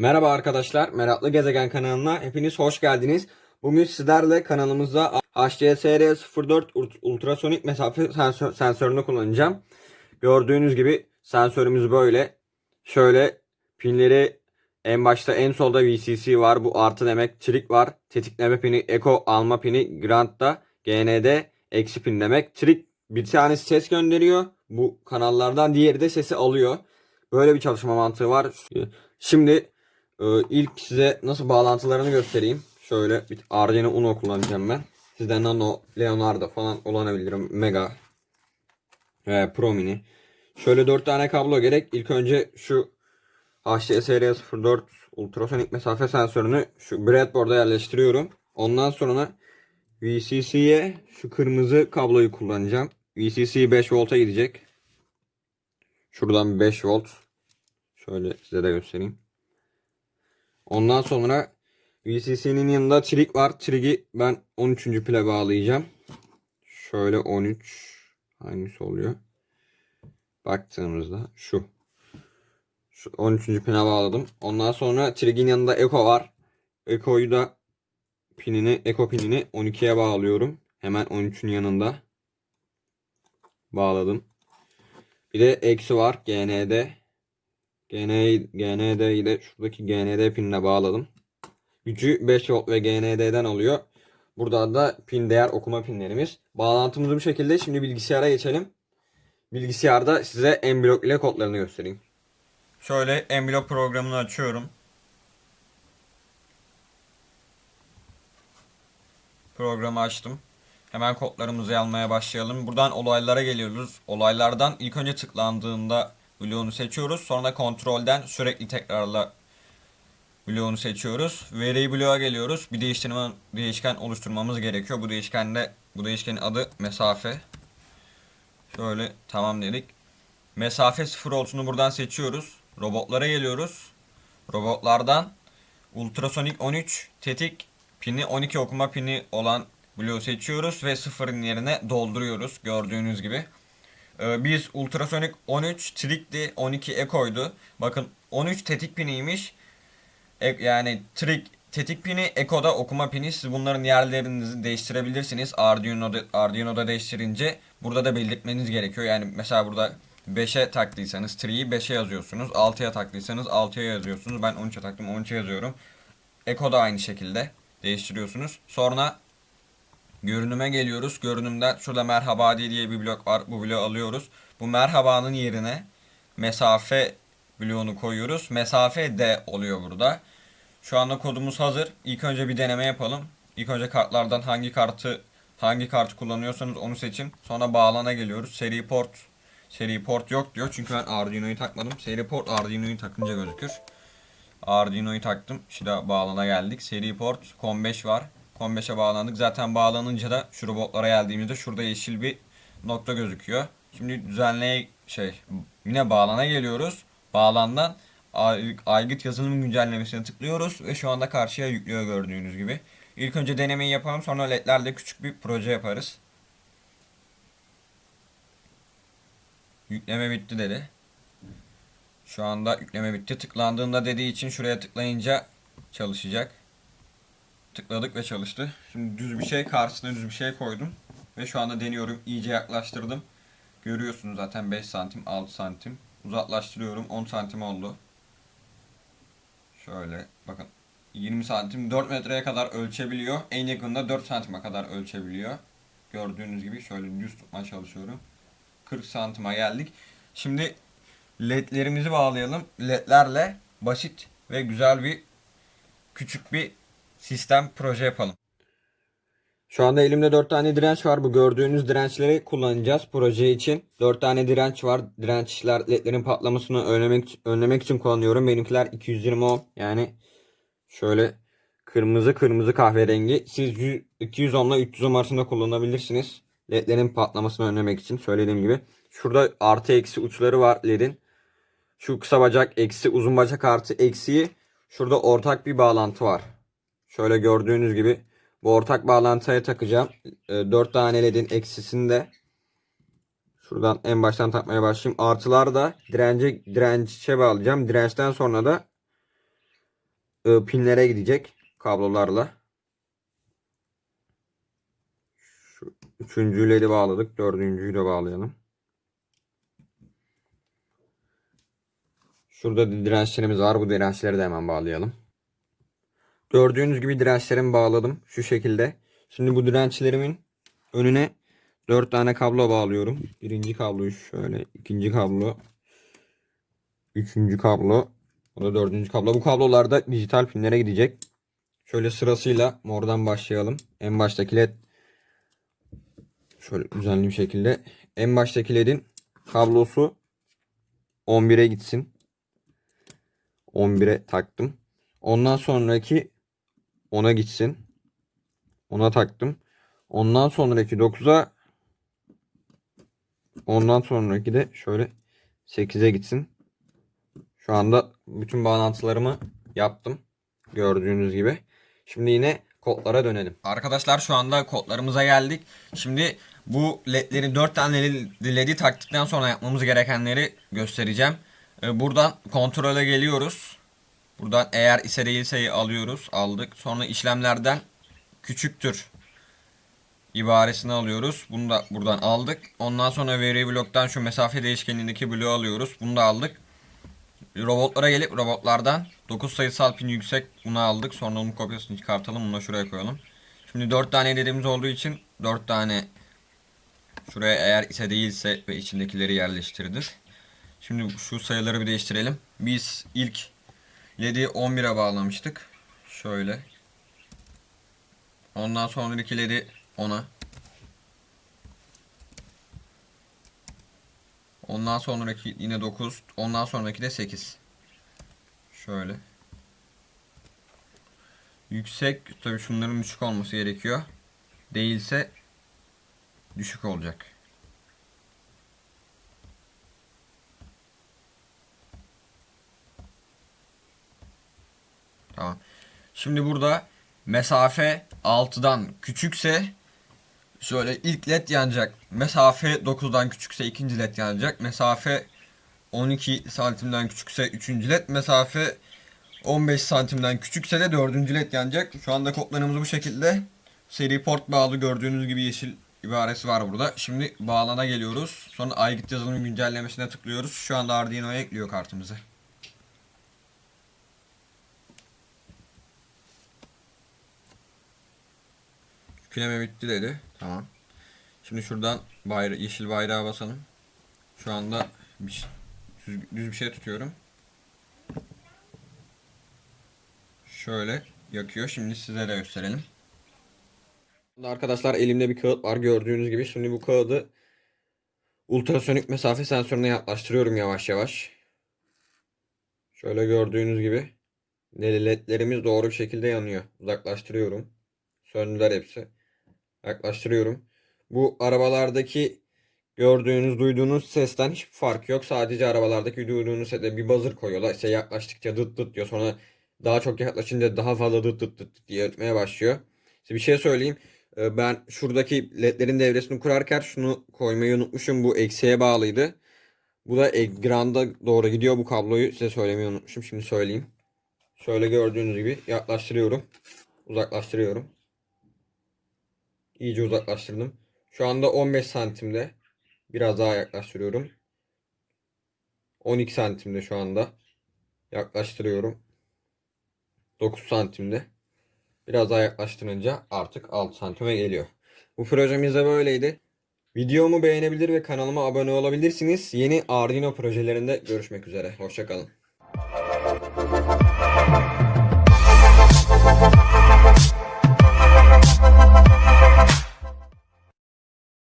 Merhaba arkadaşlar, Meraklı Gezegen kanalına hepiniz hoş geldiniz. Bugün sizlerle kanalımızda HCSR04 ult- ultrasonik mesafe sensör- sensörünü kullanacağım. Gördüğünüz gibi sensörümüz böyle. Şöyle pinleri en başta en solda VCC var. Bu artı demek. Trik var. Tetikleme pini, eko alma pini, Grant'ta GND eksi pin demek. Trik bir tanesi ses gönderiyor. Bu kanallardan diğeri de sesi alıyor. Böyle bir çalışma mantığı var. Şimdi ee, ilk size nasıl bağlantılarını göstereyim. Şöyle bir Arduino Uno kullanacağım ben. Sizde Nano, Leonardo falan kullanabilirim. Mega ve Pro Mini. Şöyle 4 tane kablo gerek. İlk önce şu HCSR04 ultrasonik mesafe sensörünü şu breadboard'a yerleştiriyorum. Ondan sonra VCC'ye şu kırmızı kabloyu kullanacağım. VCC 5 volta gidecek. Şuradan 5 volt. Şöyle size de göstereyim. Ondan sonra VCC'nin yanında trig var. Trig'i ben 13. pile bağlayacağım. Şöyle 13 hangisi oluyor? Baktığımızda şu. Şu 13. pine bağladım. Ondan sonra trig'in yanında Echo var. Echo'yu da pinini, Echo pinini 12'ye bağlıyorum. Hemen 13'ün yanında bağladım. Bir de eksi var GND. GN, GND'yi de şuradaki GND pinine bağladım. Gücü 5 volt ve GND'den alıyor. Burada da pin değer okuma pinlerimiz. Bağlantımız bu şekilde. Şimdi bilgisayara geçelim. Bilgisayarda size Mblock ile kodlarını göstereyim. Şöyle Mblock programını açıyorum. Programı açtım. Hemen kodlarımızı almaya başlayalım. Buradan olaylara geliyoruz. Olaylardan ilk önce tıklandığında bloğunu seçiyoruz. Sonra kontrolden sürekli tekrarla bloğunu seçiyoruz. Veri bloğa geliyoruz. Bir değiştirme, değişken oluşturmamız gerekiyor. Bu değişkende bu değişkenin adı mesafe. Şöyle tamam dedik. Mesafe 0 voltunu buradan seçiyoruz. Robotlara geliyoruz. Robotlardan ultrasonik 13 tetik pini 12 okuma pini olan bloğu seçiyoruz ve sıfırın yerine dolduruyoruz gördüğünüz gibi. Ee, biz ultrasonik 13 trikti 12 ekoydu. Bakın 13 tetik piniymiş. E- yani trik tetik pini ekoda okuma pini siz bunların yerlerinizi değiştirebilirsiniz. Arduino'da, Arduino'da değiştirince burada da belirtmeniz gerekiyor. Yani mesela burada 5'e taktıysanız 3'yi 5'e yazıyorsunuz. 6'ya taktıysanız 6'ya yazıyorsunuz. Ben 13'e taktım 13'e yazıyorum. Eko da aynı şekilde değiştiriyorsunuz. Sonra Görünüme geliyoruz. Görünümden şurada merhaba diye bir blok var. Bu bloğu alıyoruz. Bu merhabanın yerine mesafe bloğunu koyuyoruz. Mesafe D oluyor burada. Şu anda kodumuz hazır. İlk önce bir deneme yapalım. İlk önce kartlardan hangi kartı hangi kartı kullanıyorsanız onu seçin. Sonra bağlana geliyoruz. Seri port seri port yok diyor. Çünkü ben Arduino'yu takmadım. Seri port Arduino'yu takınca gözükür. Arduino'yu taktım. Şimdi bağlana geldik. Seri port COM5 var. COM5'e bağlandık. Zaten bağlanınca da şu robotlara geldiğimizde şurada yeşil bir nokta gözüküyor. Şimdi düzenleye şey yine bağlana geliyoruz. Bağlandan ay- aygıt yazılım güncellemesine tıklıyoruz ve şu anda karşıya yüklüyor gördüğünüz gibi. İlk önce denemeyi yapalım sonra ledlerle küçük bir proje yaparız. Yükleme bitti dedi. Şu anda yükleme bitti. Tıklandığında dediği için şuraya tıklayınca çalışacak. Tıkladık ve çalıştı. Şimdi düz bir şey karşısına düz bir şey koydum. Ve şu anda deniyorum. İyice yaklaştırdım. Görüyorsunuz zaten 5 santim 6 santim. Uzaklaştırıyorum 10 santim oldu. Şöyle bakın 20 santim 4 metreye kadar ölçebiliyor. En yakında 4 santime kadar ölçebiliyor. Gördüğünüz gibi şöyle düz tutmaya çalışıyorum. 40 santime geldik. Şimdi ledlerimizi bağlayalım. Ledlerle basit ve güzel bir küçük bir sistem proje yapalım. Şu anda elimde 4 tane direnç var. Bu gördüğünüz dirençleri kullanacağız proje için. 4 tane direnç var. Dirençler ledlerin patlamasını önlemek, önlemek için kullanıyorum. Benimkiler 220 ohm. Yani şöyle kırmızı kırmızı kahverengi. Siz 100 210 ile 300 ohm arasında kullanabilirsiniz. Ledlerin patlamasını önlemek için söylediğim gibi. Şurada artı eksi uçları var ledin. Şu kısa bacak eksi uzun bacak artı eksiği. Şurada ortak bir bağlantı var. Şöyle gördüğünüz gibi bu ortak bağlantıya takacağım. 4 tane ledin eksisini de şuradan en baştan takmaya başlayayım. Artılar da dirence dirençe bağlayacağım. Dirençten sonra da e, pinlere gidecek kablolarla. Şu üçüncüleri bağladık. Dördüncüyü de bağlayalım. Şurada da dirençlerimiz var. Bu dirençleri de hemen bağlayalım. Gördüğünüz gibi dirençlerimi bağladım. Şu şekilde. Şimdi bu dirençlerimin önüne 4 tane kablo bağlıyorum. Birinci kabloyu şöyle. ikinci kablo. Üçüncü kablo. O da dördüncü kablo. Bu kablolar da dijital pinlere gidecek. Şöyle sırasıyla mordan başlayalım. En baştaki led şöyle düzenli bir şekilde. En baştaki ledin kablosu 11'e gitsin. 11'e taktım. Ondan sonraki 10'a gitsin. 10'a taktım. Ondan sonraki 9'a ondan sonraki de şöyle 8'e gitsin. Şu anda bütün bağlantılarımı yaptım. Gördüğünüz gibi. Şimdi yine kodlara dönelim. Arkadaşlar şu anda kodlarımıza geldik. Şimdi bu ledleri 4 tane ledi taktıktan sonra yapmamız gerekenleri göstereceğim. Ee, Buradan kontrole geliyoruz. Buradan eğer ise değilse'yi alıyoruz. Aldık. Sonra işlemlerden küçüktür ibaresini alıyoruz. Bunu da buradan aldık. Ondan sonra veri bloktan şu mesafe değişkenliğindeki bloğu alıyoruz. Bunu da aldık. Robotlara gelip robotlardan 9 sayısal pin yüksek bunu aldık. Sonra onun kopyasını çıkartalım. Bunu da şuraya koyalım. Şimdi 4 tane dediğimiz olduğu için 4 tane şuraya eğer ise değilse ve içindekileri yerleştirdik. Şimdi şu sayıları bir değiştirelim. Biz ilk 7'yi 11'e bağlamıştık. Şöyle. Ondan sonraki led'i 10'a. Ondan sonraki yine 9. Ondan sonraki de 8. Şöyle. Yüksek tabii şunların düşük olması gerekiyor. Değilse düşük olacak. Tamam. Şimdi burada mesafe 6'dan küçükse şöyle ilk led yanacak. Mesafe 9'dan küçükse ikinci led yanacak. Mesafe 12 santimden küçükse üçüncü led. Mesafe 15 santimden küçükse de dördüncü led yanacak. Şu anda kodlarımız bu şekilde. Seri port bağlı gördüğünüz gibi yeşil ibaresi var burada. Şimdi bağlana geliyoruz. Sonra aygıt yazılım güncellemesine tıklıyoruz. Şu anda Arduino'ya ekliyor kartımızı. Yükleme bitti dedi. Tamam. Şimdi şuradan bayra yeşil bayrağa basalım. Şu anda bir, düz, düz bir şey tutuyorum. Şöyle yakıyor. Şimdi size de gösterelim. Arkadaşlar elimde bir kağıt var gördüğünüz gibi. Şimdi bu kağıdı ultrasonik mesafe sensörüne yaklaştırıyorum yavaş yavaş. Şöyle gördüğünüz gibi ledlerimiz doğru bir şekilde yanıyor. Uzaklaştırıyorum. Söndüler hepsi. Yaklaştırıyorum. Bu arabalardaki gördüğünüz, duyduğunuz sesten hiçbir farkı yok. Sadece arabalardaki duyduğunuz sese bir buzzer koyuyorlar. İşte yaklaştıkça dıt dıt diyor. Sonra daha çok yaklaşınca daha fazla dıt dıt dıt diye ötmeye başlıyor. İşte bir şey söyleyeyim. Ee, Ben şuradaki ledlerin devresini kurarken şunu koymayı unutmuşum. Bu eksiğe bağlıydı. Bu da ekranda doğru gidiyor. Bu kabloyu size söylemeyi unutmuşum. Şimdi söyleyeyim. Şöyle gördüğünüz gibi yaklaştırıyorum. Uzaklaştırıyorum. İyice uzaklaştırdım. Şu anda 15 santimde. Biraz daha yaklaştırıyorum. 12 santimde şu anda. Yaklaştırıyorum. 9 santimde. Biraz daha yaklaştırınca artık 6 santime geliyor. Bu projemiz de böyleydi. Videomu beğenebilir ve kanalıma abone olabilirsiniz. Yeni Arduino projelerinde görüşmek üzere. Hoşçakalın.